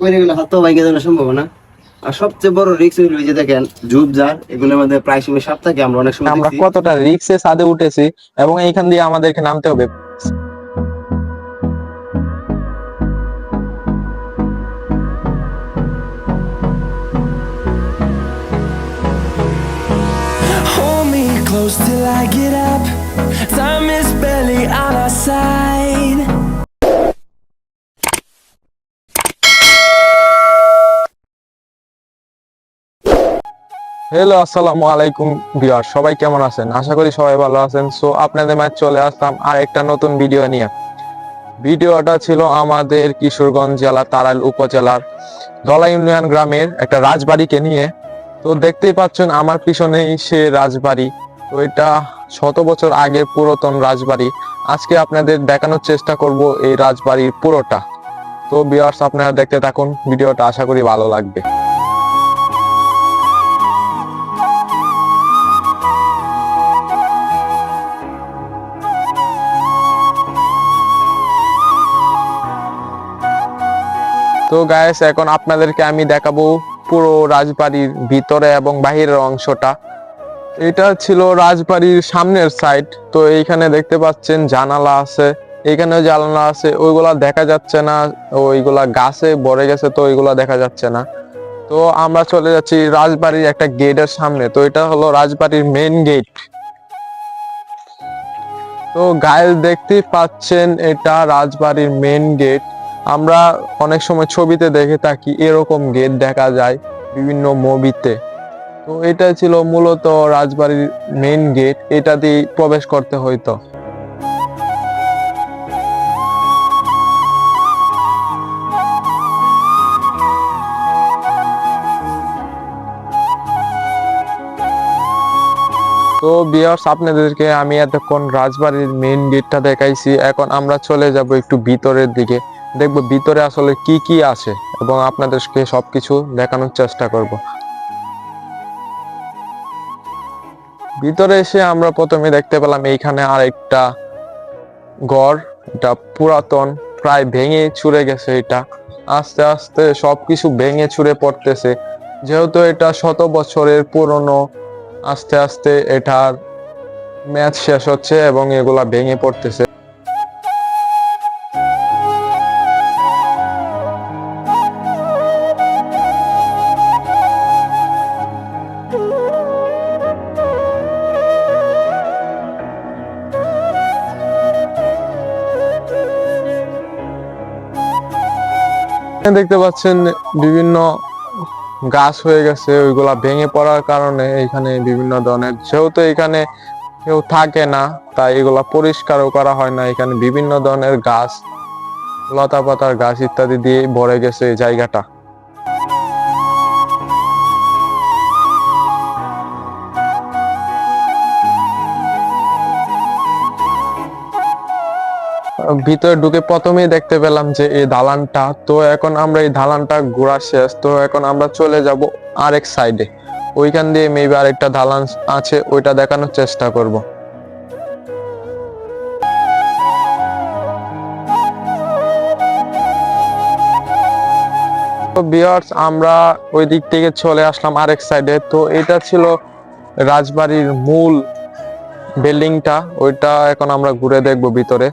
পরে গেলে হাত বাইকে যাওয়া সম্ভব আর সবচেয়ে বড় রিস্ক হইল যে দেখেন ঝুপ জার এগুলোর মধ্যে প্রায় সময় সাপ থাকে আমরা অনেক সময় আমরা কতটা রিক্সে ছাদে উঠেছি এবং এইখান দিয়ে আমাদেরকে নামতে হবে close till I get up. Time is barely on our side. Hello আসসালামু আলাইকুম বিয়ার সবাই কেমন আছেন? আশা করি সবাই ভালো আছেন। সো আপনাদের মাঝে চলে আসলাম আর একটা নতুন ভিডিও নিয়ে। ভিডিওটা ছিল আমাদের কিশোরগঞ্জ জেলা তারাইল উপজেলার দলা ইউনিয়ন গ্রামের একটা রাজবাড়িকে নিয়ে। তো, দেখতেই পাচ্ছেন আমার পিছনেই সে রাজবাড়ি। তো, এটা শত বছর আগের পুরাতন রাজবাড়ি। আজকে আপনাদের দেখানোর চেষ্টা করব এই রাজবাড়ির পুরোটা। তো বিয়ার্স আপনারা দেখতে থাকুন ভিডিওটা আশা করি ভালো লাগবে। তো গায়েস এখন আপনাদেরকে আমি দেখাবো পুরো রাজবাড়ির ভিতরে এবং বাহিরের অংশটা। এটা ছিল রাজবাড়ির সামনের সাইড তো এইখানে দেখতে পাচ্ছেন জানালা আছে। এইখানে জানালা আছে, ওইগুলা দেখা যাচ্ছে না, ওইগুলা গাছে ভরে গেছে, তো ওইগুলা দেখা যাচ্ছে না। তো আমরা চলে যাচ্ছি রাজবাড়ির একটা গেটের সামনে, তো এটা হলো রাজবাড়ির মেইন গেট তো গায়ে দেখতেই পাচ্ছেন এটা রাজবাড়ির মেইন গেট আমরা অনেক সময় ছবিতে দেখে থাকি এরকম গেট দেখা যায় বিভিন্ন মুভিতে তো এটা ছিল মূলত রাজবাড়ির মেইন গেট এটা দিয়ে প্রবেশ করতে হইতো। তো বিয়ার্স আপনাদেরকে আমি এতক্ষণ রাজবাড়ির মেইন গেটটা দেখাইছি। এখন আমরা চলে যাব একটু ভিতরের দিকে। দেখব ভিতরে আসলে কি কি আছে এবং আপনাদেরকে সবকিছু দেখানোর চেষ্টা করব। ভিতরে এসে আমরা প্রথমে দেখতে পেলাম এইখানে আরেকটা গড়, এটা পুরাতন, প্রায় ভেঙে ছুঁড়ে গেছে এটা। আস্তে আস্তে সবকিছু ভেঙে ছুঁড়ে পড়তেছে। যেহেতু এটা শত বছরের পুরনো, আস্তে আস্তে এটার ম্যাচ শেষ হচ্ছে এবং এগুলা ভেঙে পড়তেছে। দেখতে পাচ্ছেন বিভিন্ন গাছ হয়ে গেছে, ওইগুলা ভেঙে পড়ার কারণে এখানে বিভিন্ন ধরনের, যেহেতু এখানে কেউ থাকে না, তাই এগুলা পরিষ্কারও করা হয় না। এখানে বিভিন্ন ধরনের গাছ লতা পাতার গাছ ইত্যাদি দিয়ে ভরে গেছে এই জায়গাটা। ভিতরে ঢুকে প্রথমেই দেখতে পেলাম যে এই দালানটা, তো এখন আমরা এই দালানটা ঘোরা শেষ, তো এখন আমরা চলে যাব আরেক সাইডে ওইখান দিয়ে মেবি আরেকটা দালান আছে, ওইটা দেখানোর চেষ্টা করব। তো বিয়ার্স আমরা ওই দিক থেকে চলে আসলাম আরেক সাইডে তো এটা ছিল রাজবাড়ির মূল বিল্ডিংটা ওইটা এখন আমরা ঘুরে দেখব ভিতরে।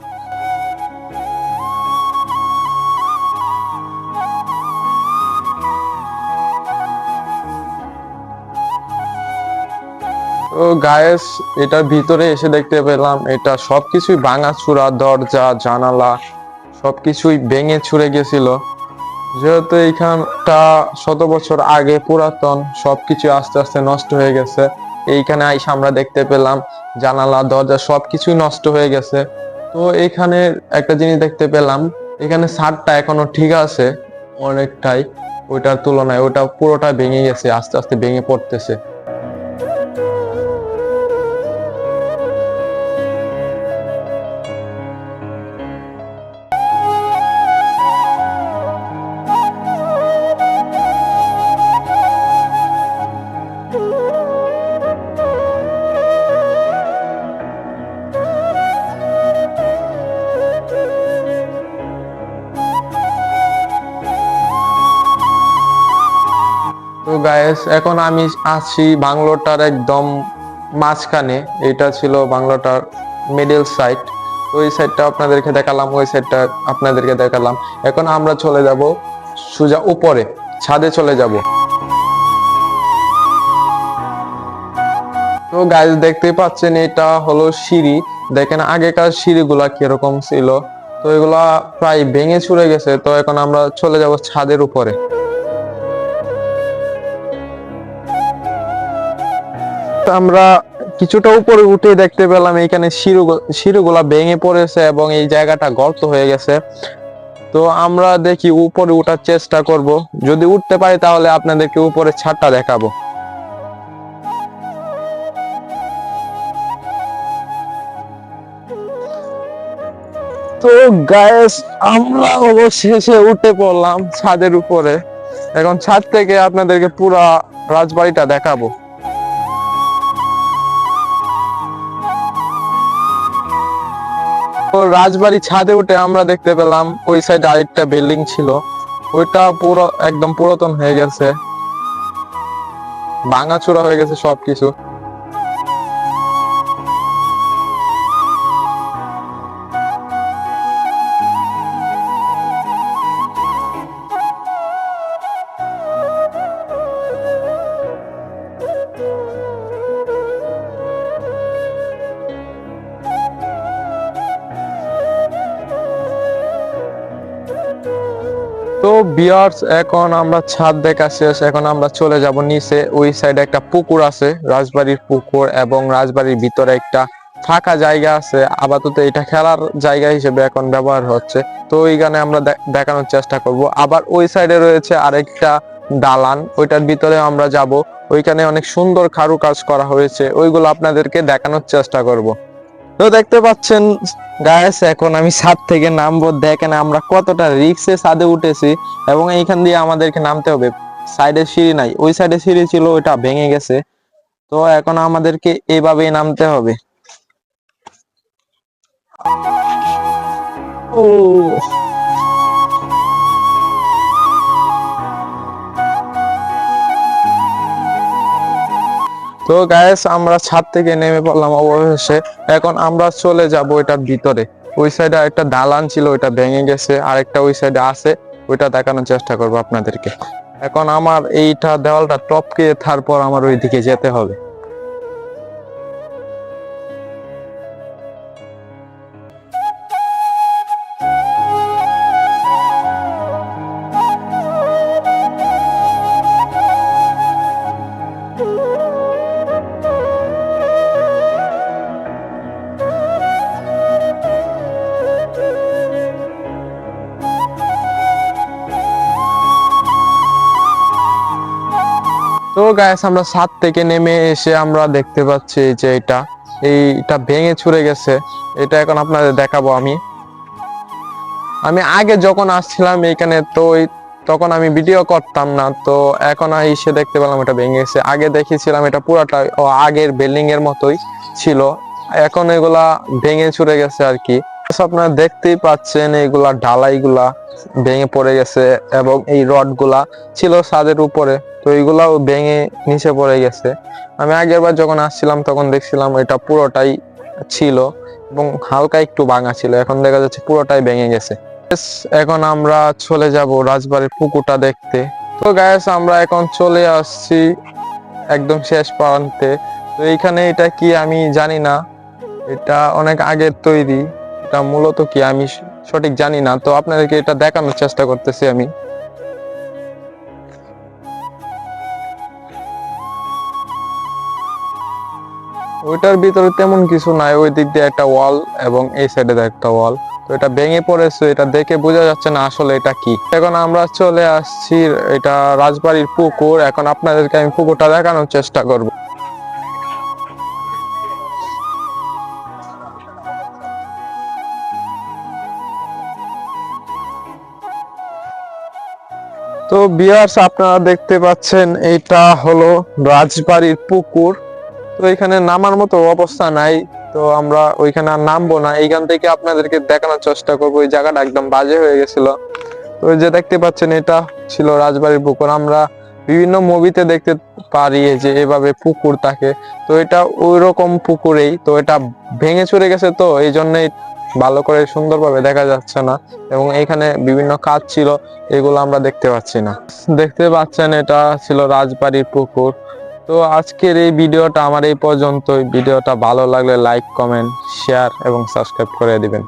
গায়েস এটার ভিতরে এসে দেখতে পেলাম, এটা সবকিছুই ভাঙা চূড়া, দরজা, জানালা, সবকিছুই ভেঙে ছুড়ে গেছিল। যেহেতু এইখানটা শত বছর আগে পুরাতন, সবকিছু আস্তে আস্তে নষ্ট হয়ে গেছে। এইখানে আইসা আমরা দেখতে পেলাম, জানালা, দরজা সবকিছুই নষ্ট হয়ে গেছে। তো এখানে একটা জিনিস দেখতে পেলাম, এখানে ছাদটা এখনও ঠিক আছে, অনেকটাই। ওইটার তুলনায় ওটা পুরোটা ভেঙে গেছে, আস্তে আস্তে ভেঙে পড়তেছে। গায়েস এখন আমি আছি বাংলোটার একদম মাঝখানে। এটা ছিল বাংলোটার মিডল সাইড ওই সাইডটা আপনাদেরকে দেখালাম, ওই সাইডটা আপনাদেরকে দেখালাম। এখন আমরা চলে যাব সোজা উপরে, ছাদে চলে যাব। তো গাইজ দেখতে পাচ্ছেন এটা হলো সিঁড়ি। দেখেন আগেকার সিঁড়িগুলা কীরকম ছিল। তো এগুলা প্রায় ভেঙে চুরে গেছে। তো এখন আমরা চলে যাব ছাদের উপরে। আমরা কিছুটা উপরে উঠে দেখতে পেলাম এখানে শিরুগুলা ভেঙে পড়েছে এবং এই জায়গাটা গর্ত হয়ে গেছে। তো আমরা দেখি উপরে উঠার চেষ্টা করব। যদি উঠতে পারি তাহলে আপনাদেরকে উপরে ছাদটা দেখাবো। তো গায়েস আমরা অবশেষে উঠে পড়লাম ছাদের উপরে। এখন ছাদ থেকে আপনাদেরকে পুরা রাজবাড়িটা দেখাবো। রাজবাড়ি ছাদে উঠে আমরা দেখতে পেলাম, ওই সাইডে আরেকটা বিল্ডিং ছিল। ওইটা পুরো, একদম পুরাতন হয়ে গেছে। ভাঙাচোরা হয়ে গেছে সবকিছু। তো বিয়ার্স, এখন আমরা ছাদ দেখা শেষ। এখন আমরা চলে যাব নিচে। ওই সাইডে একটা পুকুর আছে, রাজবাড়ির পুকুর এবং রাজবাড়ির ভিতরে একটা ফাঁকা জায়গা আছে। আপাতত এটা খেলার জায়গা হিসেবে এখন ব্যবহার হচ্ছে। তো ওইখানে আমরা দেখানোর চেষ্টা করব। আবার ওই সাইডে রয়েছে আরেকটা দালান। ওইটার ভিতরে আমরা যাব। ওইখানে অনেক সুন্দর কারুকাজ করা হয়েছে। ওইগুলো আপনাদেরকে দেখানোর চেষ্টা করব। তো দেখতে পাচ্ছেন গায়েস এখন আমি ছাদ থেকে নামবো। দেখেন আমরা কতটা রিক্সে ছাদে উঠেছি এবং এইখান দিয়ে আমাদেরকে নামতে হবে। সাইডে সিঁড়ি নাই। ওই সাইডে সিঁড়ি ছিল, ওইটা ভেঙে গেছে। তো এখন আমাদেরকে এইভাবেই নামতে হবে। ও। তো গায়েস আমরা ছাদ থেকে নেমে পড়লাম অবশেষে। এখন আমরা চলে যাব এটার ভিতরে। ওই সাইডে একটা দালান ছিল, ওইটা ভেঙে গেছে। আরেকটা ওই সাইডে আছে, ওইটা দেখানোর চেষ্টা করব আপনাদেরকে। এখন আমার এইটা দেওয়ালটা টপকে, তারপর আমার ওইদিকে যেতে হবে। তো গায়েস আমরা ছাদ থেকে নেমে এসে আমরা দেখতে পাচ্ছি যে এটা, এইটা ভেঙে ছুড়ে গেছে। এটা এখন আপনাদের দেখাবো আমি। আমি আগে যখন আসছিলাম এখানে তো তখন আমি ভিডিও করতাম না, তো এখন এসে দেখতে পেলাম এটা ভেঙে গেছে। আগে দেখেছিলাম এটা পুরাটা আগের বিল্ডিং এর মতোই ছিল। এখন এগুলা ভেঙে ছুড়ে গেছে আর কি। আপনারা দেখতেই পাচ্ছেন এগুলা ঢালাইগুলা ভেঙে পড়ে গেছে এবং এই রডগুলা ছিল ছাদের উপরে, তো এইগুলাও ভেঙে নিচে পড়ে গেছে। আমি আগের বার যখন আসছিলাম তখন দেখছিলাম এটা পুরোটাই ছিল এবং হালকা একটু ভাঙা ছিল, এখন দেখা যাচ্ছে পুরোটাই ভেঙে গেছে। এখন আমরা চলে যাব রাজবাড়ির পুকুরটা দেখতে। তো গায়েস আমরা এখন চলে আসছি একদম শেষ প্রান্তে। তো এইখানে এটা কি আমি জানি না, এটা অনেক আগের তৈরি। এটা মূলত কি আমি সঠিক জানি না, তো আপনাদেরকে এটা দেখানোর চেষ্টা করতেছি আমি। ওইটার ভিতরে তেমন কিছু নাই, ওই দিক দিয়ে একটা ওয়াল এবং এই সাইডে একটা ওয়াল। তো এটা ভেঙে পড়েছে, এটা দেখে বোঝা যাচ্ছে না আসলে এটা কি। এখন আমরা চলে আসছি, এটা রাজবাড়ির পুকুর, এখন আপনাদেরকে আমি পুকুরটা দেখানোর চেষ্টা করব। তো বিয়ার্স আপনারা দেখতে পাচ্ছেন এটা হলো রাজবাড়ির পুকুর। তো এখানে নামার মতো অবস্থা নাই, তো আমরা ওইখানে আর নামবো না। এইখান থেকে আপনাদেরকে দেখানোর চেষ্টা করব, ওই জায়গাটা একদম বাজে হয়ে গেছিল। তো যে দেখতে পাচ্ছেন, এটা ছিল রাজবাড়ির পুকুর। আমরা বিভিন্ন মুভিতে দেখতে পারি যে এভাবে পুকুর থাকে। তো এটা ওই রকম পুকুরেই, তো এটা ভেঙে চুরে গেছে তো, এই জন্যই ভালো করে সুন্দরভাবে দেখা যাচ্ছে না এবং এখানে বিভিন্ন কাজ ছিল, এগুলো আমরা দেখতে পাচ্ছি না। দেখতে পাচ্ছেন, এটা ছিল রাজবাড়ির পুকুর। তো আজকের এই ভিডিওটা আমার এই পর্যন্তই। ভিডিওটা ভালো লাগলে লাইক কমেন্ট শেয়ার এবং সাবস্ক্রাইব করে দিবেন।